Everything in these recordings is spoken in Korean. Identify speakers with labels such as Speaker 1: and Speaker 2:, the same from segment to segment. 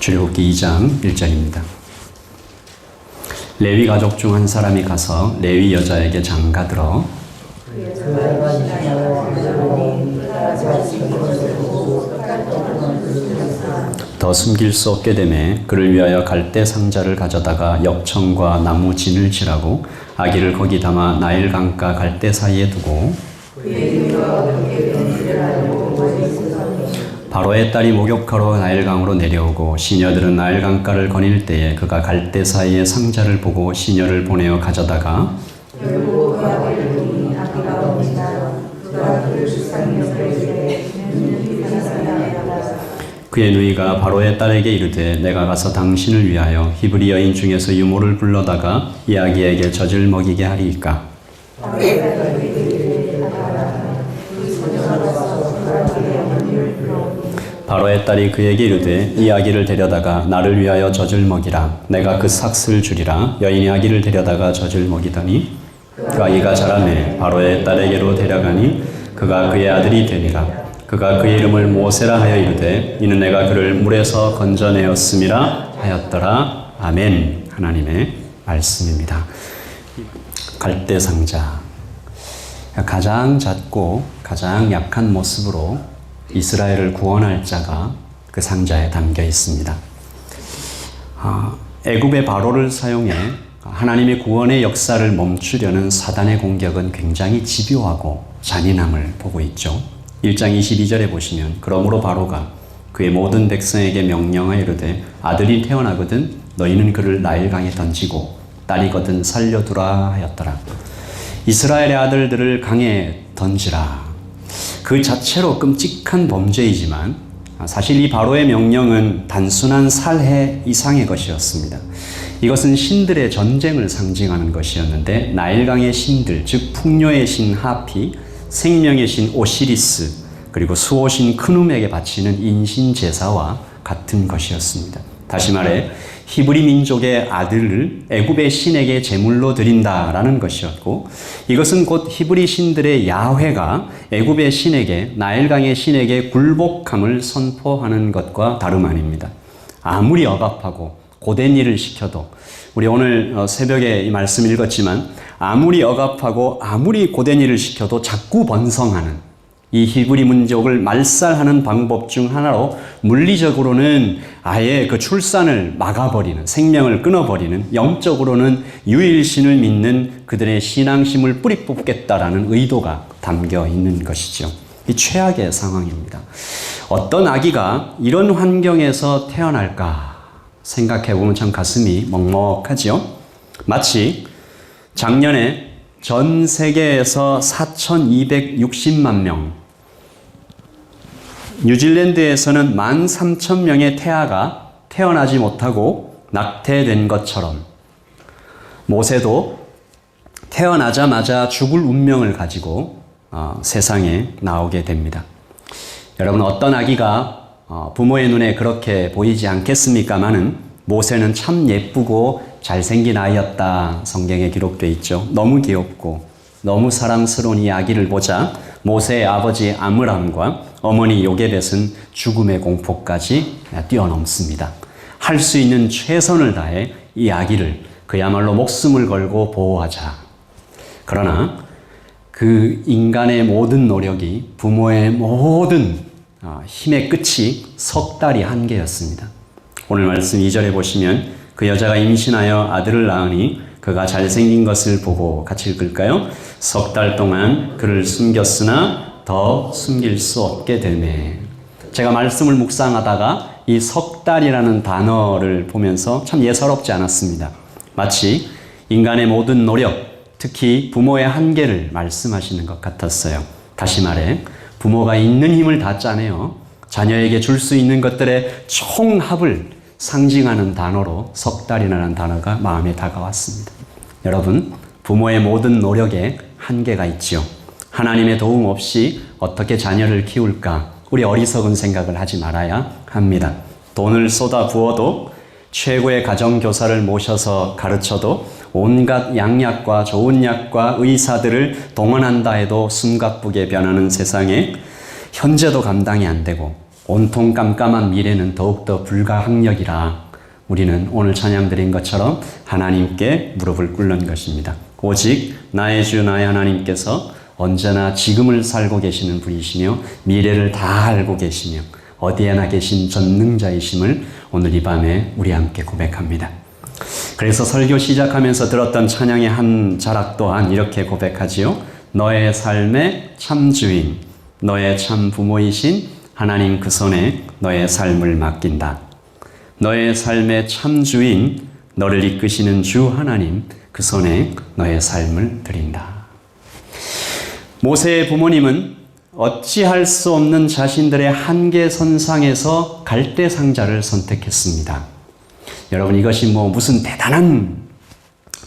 Speaker 1: 출애굽기 2장 1절입니다. 레위 가족 중 한 사람이 가서 레위 여자에게 장가들어 더 숨길 수 없게 되매 그를 위하여 갈대 상자를 가져다가 역청과 나무 진을 칠하고 아기를 거기 담아 나일 강가 갈대 사이에 두고 바로의 딸이 목욕하러 나일강으로 내려오고 시녀들은 나일강가를 거닐 때에 그가 갈대 사이에 상자를 보고 시녀를 보내어 가져다가 그의 누이가 바로의 딸에게 이르되 내가 가서 당신을 위하여 히브리 여인 중에서 유모를 불러다가 이 아기에게 젖을 먹이게 하리이까? 바로의 딸이 그에게 이르되 이 아기를 데려다가 나를 위하여 젖을 먹이라. 내가 그 삭슬 주리라. 여인이 아기를 데려다가 젖을 먹이더니 그 아기가 자라매 바로의 딸에게로 데려가니 그가 그의 아들이 되니라 그가 그의 이름을 모세라 하여 이르되 이는 내가 그를 물에서 건져내었음이라 하였더라 아멘 하나님의 말씀입니다 갈대 상자 가장 작고 가장 약한 모습으로 이스라엘을 구원할 자가 그 상자에 담겨 있습니다. 아, 애굽의 바로를 사용해 하나님의 구원의 역사를 멈추려는 사단의 공격은 굉장히 집요하고 잔인함을 보고 있죠. 1장 22절에 보시면 그러므로 바로가 그의 모든 백성에게 명령하여 이르되 아들이 태어나거든 너희는 그를 나일강에 던지고 딸이거든 살려두라 하였더라. 이스라엘의 아들들을 강에 던지라. 그 자체로 끔찍한 범죄이지만 사실 이 바로의 명령은 단순한 살해 이상의 것이었습니다. 이것은 신들의 전쟁을 상징하는 것이었는데 나일강의 신들, 즉 풍요의 신 하피, 생명의 신 오시리스, 그리고 수호신 크눔에게 바치는 인신 제사와 같은 것이었습니다. 다시 말해 히브리 민족의 아들을 애굽의 신에게 제물로 드린다라는 것이었고 이것은 곧 히브리 신들의 야훼가 애굽의 신에게 나일강의 신에게 굴복함을 선포하는 것과 다름 아닙니다. 아무리 억압하고 고된 일을 시켜도 우리 오늘 어, 새벽에 이 말씀 읽었지만 아무리 억압하고 아무리 고된 일을 시켜도 자꾸 번성하는 이 히브리 민족을 말살하는 방법 중 하나로 물리적으로는 아예 그 출산을 막아버리는 생명을 끊어버리는 영적으로는 유일신을 믿는 그들의 신앙심을 뿌리 뽑겠다라는 의도가 담겨 있는 것이죠. 이 최악의 상황입니다. 어떤 아기가 이런 환경에서 태어날까 생각해 보면 참 가슴이 먹먹하지요. 마치 작년에 전 세계에서 4,260만 명, 뉴질랜드에서는 13,000명의 태아가 태어나지 못하고 낙태된 것처럼 모세도 태어나자마자 죽을 운명을 가지고 어, 세상에 나오게 됩니다. 여러분 어떤 아기가 어, 부모의 눈에 그렇게 보이지 않겠습니까마는 모세는 참 예쁘고 잘생긴 아이였다 성경에 기록되어 있죠. 너무 귀엽고 너무 사랑스러운 이 아기를 보자 모세의 아버지 아므람과 어머니 요게벳은 죽음의 공포까지 뛰어넘습니다. 할 수 있는 최선을 다해 이 아기를 그야말로 목숨을 걸고 보호하자. 그러나 그 인간의 모든 노력이 부모의 모든 아, 힘의 끝이 석 달이 한계였습니다. 오늘 말씀 2절에 보시면 그 여자가 임신하여 아들을 낳으니 그가 잘생긴 것을 보고 같이 읽을까요? 석 달 동안 그를 숨겼으나 더 숨길 수 없게 되네. 제가 말씀을 묵상하다가 이 석 달이라는 단어를 보면서 참 예사롭지 않았습니다. 마치 인간의 모든 노력, 특히 부모의 한계를 말씀하시는 것 같았어요. 다시 말해, 부모가 있는 힘을 다 짜내어 자녀에게 줄 수 있는 것들의 총합을 상징하는 단어로 석 달이라는 단어가 마음에 다가왔습니다. 여러분, 부모의 모든 노력에 한계가 있지요. 하나님의 도움 없이 어떻게 자녀를 키울까? 우리 어리석은 생각을 하지 말아야 합니다. 돈을 쏟아 부어도 최고의 가정교사를 모셔서 가르쳐도 온갖 양약과 좋은 약과 의사들을 동원한다 해도 숨가쁘게 변하는 세상에 현재도 감당이 안 되고 온통 깜깜한 미래는 더욱더 불가항력이라 우리는 오늘 찬양 드린 것처럼 하나님께 무릎을 꿇는 것입니다. 오직 나의 주 나의 하나님께서 언제나 지금을 살고 계시는 분이시며 미래를 다 알고 계시며 어디에나 계신 전능자이심을 오늘 이 밤에 우리 함께 고백합니다. 그래서 설교 시작하면서 들었던 찬양의 한 자락 또한 이렇게 고백하지요. 너의 삶의 참 주인, 너의 참 부모이신 하나님 그 손에 너의 삶을 맡긴다. 너의 삶의 참 주인, 너를 이끄시는 주 하나님 그 손에 너의 삶을 드린다. 모세의 부모님은 어찌할 수 없는 자신들의 한계 선상에서 갈대 상자를 선택했습니다. 여러분 이것이 뭐 무슨 대단한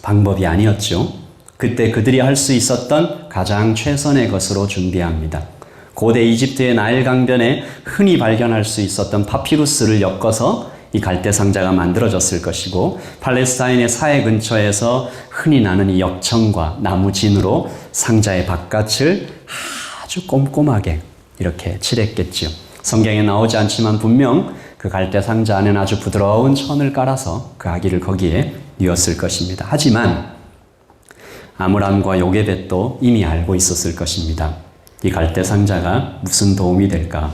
Speaker 1: 방법이 아니었죠. 그때 그들이 할 수 있었던 가장 최선의 것으로 준비합니다. 고대 이집트의 나일 강변에 흔히 발견할 수 있었던 파피루스를 엮어서 이 갈대 상자가 만들어졌을 것이고 팔레스타인의 사해 근처에서 흔히 나는 이 역청과 나무 진으로 상자의 바깥을 아주 꼼꼼하게 이렇게 칠했겠지요. 성경에 나오지 않지만 분명 그 갈대 상자 안에는 아주 부드러운 천을 깔아서 그 아기를 거기에 뉘었을 것입니다. 하지만 아므람과 요게벳도 이미 알고 있었을 것입니다. 이 갈대 상자가 무슨 도움이 될까?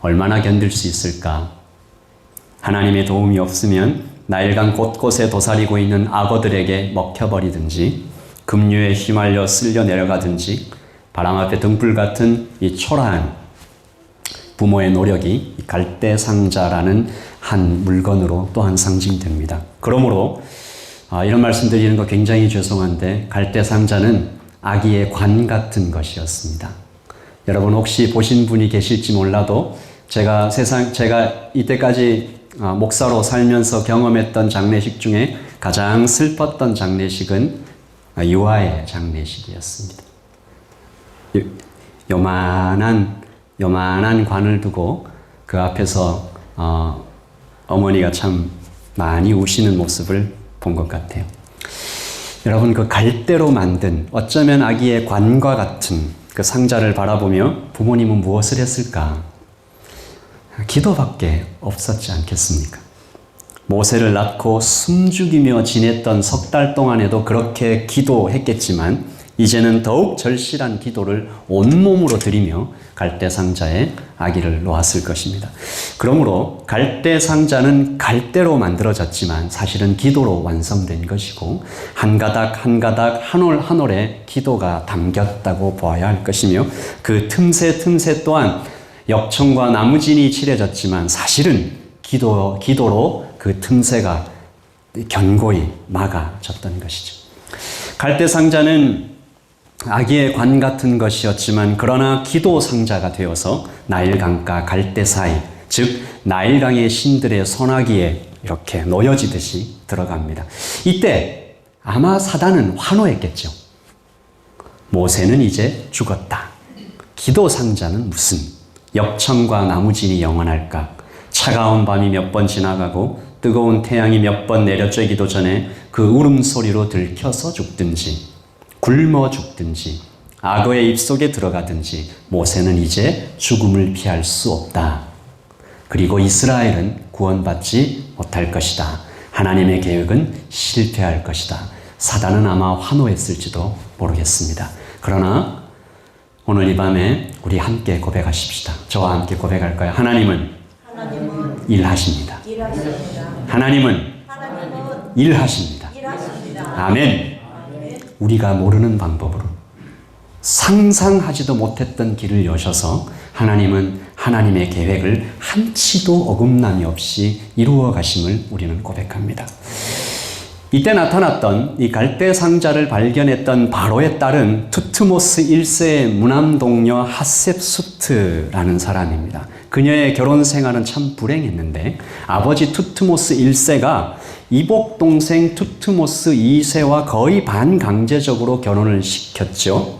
Speaker 1: 얼마나 견딜 수 있을까? 하나님의 도움이 없으면 나일강 곳곳에 도사리고 있는 악어들에게 먹혀버리든지 급류에 휘말려 쓸려 내려가든지 바람 앞에 등불 같은 이 초라한 부모의 노력이 이 갈대 상자라는 한 물건으로 또한 상징됩니다. 그러므로 아, 이런 말씀 드리는 거 굉장히 죄송한데 갈대 상자는 아기의 관 같은 것이었습니다. 여러분 혹시 보신 분이 계실지 몰라도 제가 세상 제가 이때까지 아, 목사로 살면서 경험했던 장례식 중에 가장 슬펐던 장례식은 아, 유아의 장례식이었습니다. 요- 요만한 요만한 관을 두고 그 앞에서 어, 어머니가 참 많이 우시는 모습을 본 것 같아요. 여러분 그 갈대로 만든 어쩌면 아기의 관과 같은 그 상자를 바라보며 부모님은 무엇을 했을까? 기도밖에 없었지 않겠습니까? 모세를 낳고 숨죽이며 지냈던 석 달 동안에도 그렇게 기도했겠지만 이제는 더욱 절실한 기도를 온몸으로 드리며 갈대 상자에 아기를 놓았을 것입니다. 그러므로 갈대 상자는 갈대로 만들어졌지만 사실은 기도로 완성된 것이고 한 가닥 한 가닥 한 올 한 올에 기도가 담겼다고 보아야 할 것이며 그 틈새 틈새 또한 역청과 나무진이 칠해졌지만 사실은 기도 기도로 그 틈새가 견고히 막아졌던 것이죠. 갈대 상자는 아기의 관 같은 것이었지만 그러나 기도 상자가 되어서 나일강과 갈대 사이 즉 나일강의 신들의 소나기에 이렇게 놓여지듯이 들어갑니다. 이때 아마 사단은 환호했겠죠. 모세는 이제 죽었다. 기도 상자는 무슨 역청과 나무진이 영원할까? 차가운 밤이 몇 번 지나가고 뜨거운 태양이 몇 번 내려쬐기도 전에 그 울음소리로 들켜서 죽든지 굶어 죽든지 악어의 입속에 들어가든지 모세는 이제 죽음을 피할 수 없다. 그리고 이스라엘은 구원받지 못할 것이다. 하나님의 계획은 실패할 것이다. 사단은 아마 환호했을지도 모르겠습니다. 그러나 오늘 이 밤에 우리 함께 고백하십시다. 저와 함께 고백할까요? 하나님은, 일하십니다. 하나님은, 일하십니다. 아멘. 우리가 모르는 방법으로 상상하지도 못했던 길을 여셔서 하나님은 하나님의 계획을 한치도 어긋남이 없이 이루어 가심을 우리는 고백합니다. 이때 나타났던 이 갈대 상자를 발견했던 바로의 딸은 투트모스 1세의 무남동녀 하셉수트라는 사람입니다. 그녀의 결혼 생활은 참 불행했는데 아버지 투트모스 1세가 이복 동생 투트모스 2세와 거의 반강제적으로 결혼을 시켰죠.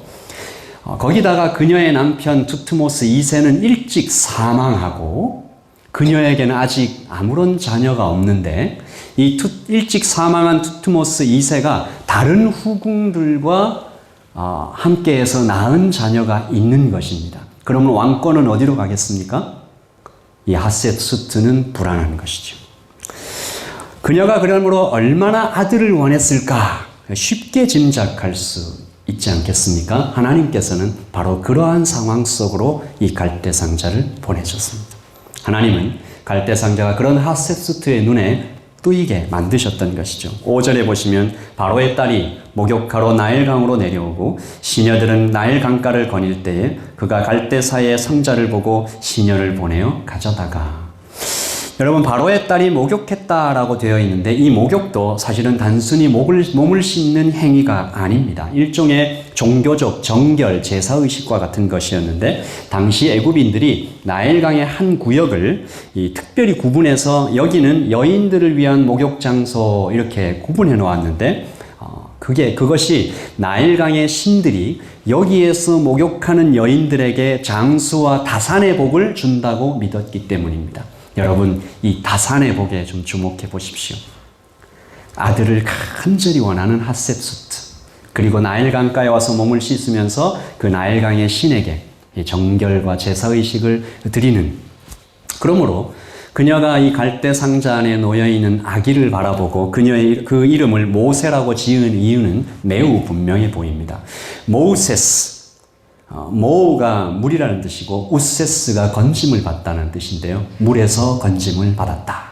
Speaker 1: 어, 거기다가 그녀의 남편 투트모스 2세는 일찍 사망하고 그녀에게는 아직 아무런 자녀가 없는데 이 투- 일찍 사망한 투트모스 2세가 다른 후궁들과 어, 함께해서 낳은 자녀가 있는 것입니다. 그러면 왕권은 어디로 가겠습니까? 이 하셋수트는 불안한 것이죠. 그녀가 그러므로 얼마나 아들을 원했을까 쉽게 짐작할 수 있지 않겠습니까? 하나님께서는 바로 그러한 상황 속으로 이 갈대상자를 보내셨습니다. 하나님은 갈대상자가 그런 하셋수트의 눈에 뜨이게 만드셨던 것이죠. 5절에 보시면 바로의 딸이 목욕하러 나일강으로 내려오고 시녀들은 나일 강가를 거닐 때에 그가 갈대사의 상자를 보고 시녀를 보내어 가져다가 여러분 바로의 딸이 목욕했다라고 되어 있는데 이 목욕도 사실은 단순히 목을, 몸을 씻는 행위가 아닙니다. 일종의 종교적 정결 제사 의식과 같은 것이었는데 당시 애굽인들이 나일강의 한 구역을 이 특별히 구분해서 여기는 여인들을 위한 목욕 장소 이렇게 구분해 놓았는데 어, 그게 그것이 나일강의 신들이 여기에서 목욕하는 여인들에게 장수와 다산의 복을 준다고 믿었기 때문입니다. 여러분 이 다산의 복에 좀 주목해 보십시오. 아들을 간절히 원하는 하셉수트 그리고 나일강가에 와서 몸을 씻으면서 그 나일강의 신에게 이 정결과 제사 의식을 드리는 그러므로 그녀가 이 갈대 상자 안에 놓여 있는 아기를 바라보고 그녀의 그 이름을 모세라고 지은 이유는 매우 분명해 보입니다. 모세스 어, 모우가 물이라는 뜻이고 우세스가 건짐을 받다는 뜻인데요. 물에서 건짐을 받았다.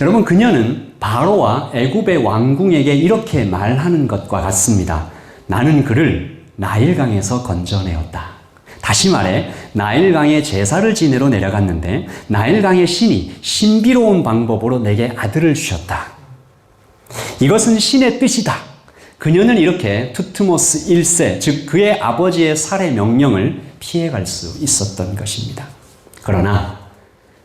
Speaker 1: 여러분 그녀는 바로와 애굽의 왕궁에게 이렇게 말하는 것과 같습니다. 나는 그를 나일강에서 건져내었다. 다시 말해 나일강에 제사를 지내러 내려갔는데 나일강의 신이 신비로운 방법으로 내게 아들을 주셨다. 이것은 신의 뜻이다. 그녀는 이렇게 투트모스 1세, 즉 그의 아버지의 살해 명령을 피해갈 수 있었던 것입니다. 그러나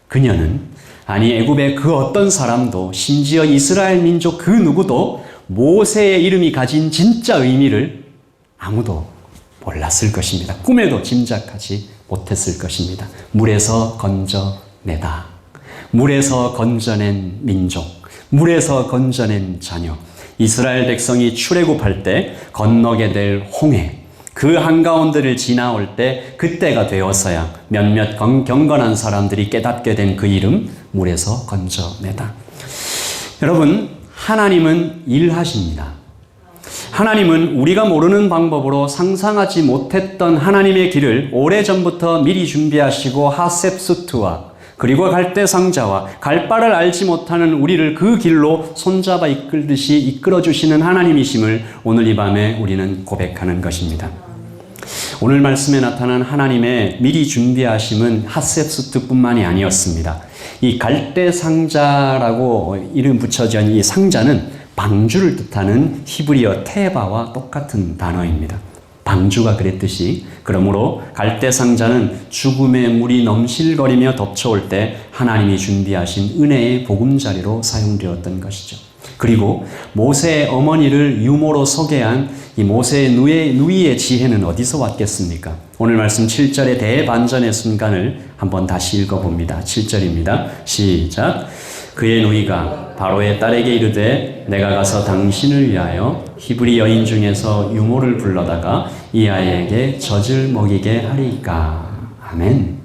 Speaker 1: 그녀는 아니 애굽의 그 어떤 사람도 심지어 이스라엘 민족 그 누구도 모세의 이름이 가진 진짜 의미를 아무도 몰랐을 것입니다. 꿈에도 짐작하지 못했을 것입니다. 물에서 건져내다. 물에서 건져낸 민족. 물에서 건져낸 자녀. 이스라엘 백성이 출애굽할 때 건너게 될 홍해. 그 한가운데를 지나올 때 그때가 되어서야 몇몇 경- 경건한 사람들이 깨닫게 된 그 이름 물에서 건져내다. 여러분 하나님은 일하십니다. 하나님은 우리가 모르는 방법으로 상상하지 못했던 하나님의 길을 오래전부터 미리 준비하시고 하셉수트와 그리고 갈대 상자와 갈 바를 알지 못하는 우리를 그 길로 손잡아 이끌듯이 이끌어 주시는 하나님이심을 오늘 이 밤에 우리는 고백하는 것입니다. 오늘 말씀에 나타난 하나님의 미리 준비하심은 하셉수트뿐만이 아니었습니다. 이 갈대 상자라고 이름 붙여진 이 상자는 방주를 뜻하는 히브리어 테바와 똑같은 단어입니다. 방주가 그랬듯이 그러므로 갈대 상자는 죽음의 물이 넘실거리며 덮쳐올 때 하나님이 준비하신 은혜의 보금자리로 사용되었던 것이죠. 그리고 모세의 어머니를 유모로 소개한 이 모세의 누이의, 누이의 지혜는 어디서 왔겠습니까? 오늘 말씀 7절의 대반전의 순간을 한번 다시 읽어봅니다. 7절입니다. 시작. 그의 누이가 바로의 딸에게 이르되 내가 가서 당신을 위하여 히브리 여인 중에서 유모를 불러다가 이 아이에게 젖을 먹이게 하리까. 아멘.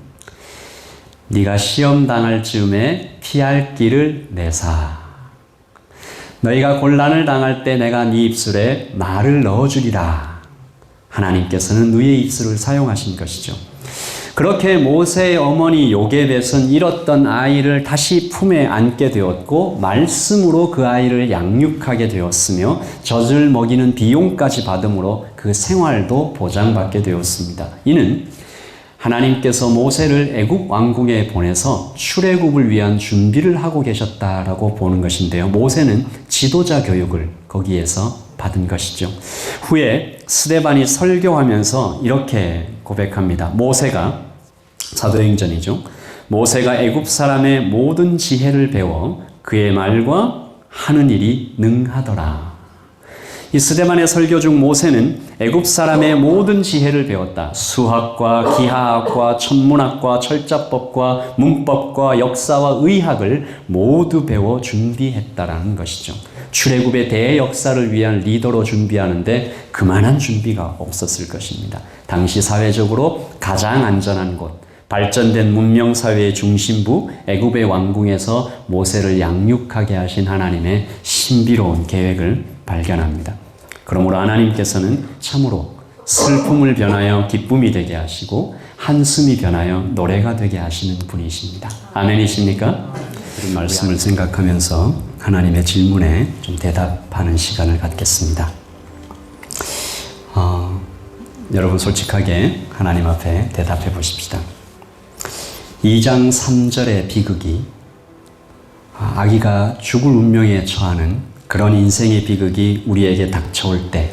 Speaker 1: 네가 시험 당할 즈음에 피할 길을 내사. 너희가 곤란을 당할 때 내가 네 입술에 말을 넣어주리라. 하나님께서는 누이의 입술을 사용하신 것이죠. 그렇게 모세의 어머니 요게벳은 잃었던 아이를 다시 품에 안게 되었고 말씀으로 그 아이를 양육하게 되었으며 젖을 먹이는 비용까지 받음으로 그 생활도 보장받게 되었습니다. 이는 하나님께서 모세를 애굽 왕궁에 보내서 출애굽을 위한 준비를 하고 계셨다라고 보는 것인데요. 모세는 지도자 교육을 거기에서 받은 것이죠. 후에 스데반이 설교하면서 이렇게 고백합니다. 모세가 사도행전이죠. 모세가 애굽 사람의 모든 지혜를 배워 그의 말과 하는 일이 능하더라. 이 스데반의 설교 중 모세는 애굽 사람의 모든 지혜를 배웠다. 수학과 기하학과 천문학과 철자법과 문법과 역사와 의학을 모두 배워 준비했다라는 것이죠. 출애굽의 대역사를 위한 리더로 준비하는데 그만한 준비가 없었을 것입니다. 당시 사회적으로 가장 안전한 곳, 발전된 문명 사회의 중심부 애굽의 왕궁에서 모세를 양육하게 하신 하나님의 신비로운 계획을 발견합니다. 그러므로 하나님께서는 참으로 슬픔을 변하여 기쁨이 되게 하시고 한숨이 변하여 노래가 되게 하시는 분이십니다. 아멘이십니까? 이 말씀을 생각하면서 하나님의 질문에 좀 대답하는 시간을 갖겠습니다. 어, 여러분 솔직하게 하나님 앞에 대답해 보십시다. 2장 3절의 비극이 아, 아기가 죽을 운명에 처하는 그런 인생의 비극이 우리에게 닥쳐올 때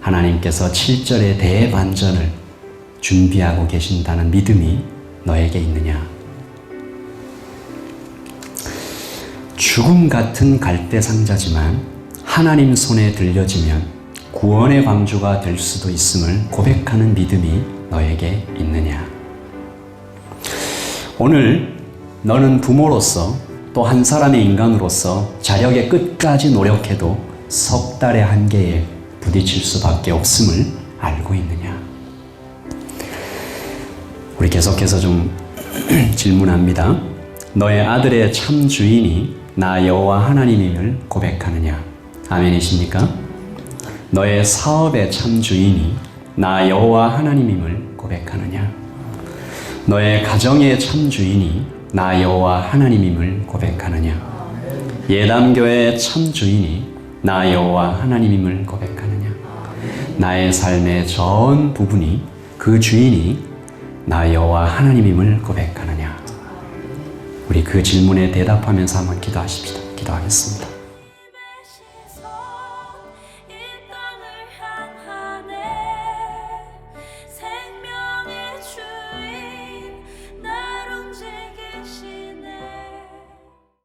Speaker 1: 하나님께서 7절의 대반전을 준비하고 계신다는 믿음이 너에게 있느냐? 죽음 같은 갈대 상자지만 하나님 손에 들려지면 구원의 방주가 될 수도 있음을 고백하는 믿음이 너에게 있느냐? 오늘 너는 부모로서 또 한 사람의 인간으로서 자력의 끝까지 노력해도 석 달의 한계에 부딪힐 수밖에 없음을 알고 있느냐? 우리 계속해서 좀 질문합니다. 너의 아들의 참 주인이 나 여호와 하나님임을 고백하느냐? 아멘이십니까? 너의 사업의 참 주인이 나 여호와 하나님임을 고백하느냐? 너의 가정의 참 주인이 나 여호와 하나님임을 고백하느냐? 예담교의 참 주인이 나 여호와 하나님임을 고백하느냐? 나의 삶의 전 부분이 그 주인이 나 여호와 하나님임을 고백하느냐? 우리 그 질문에 대답하면서 한번 기도하십시다. 기도하겠습니다.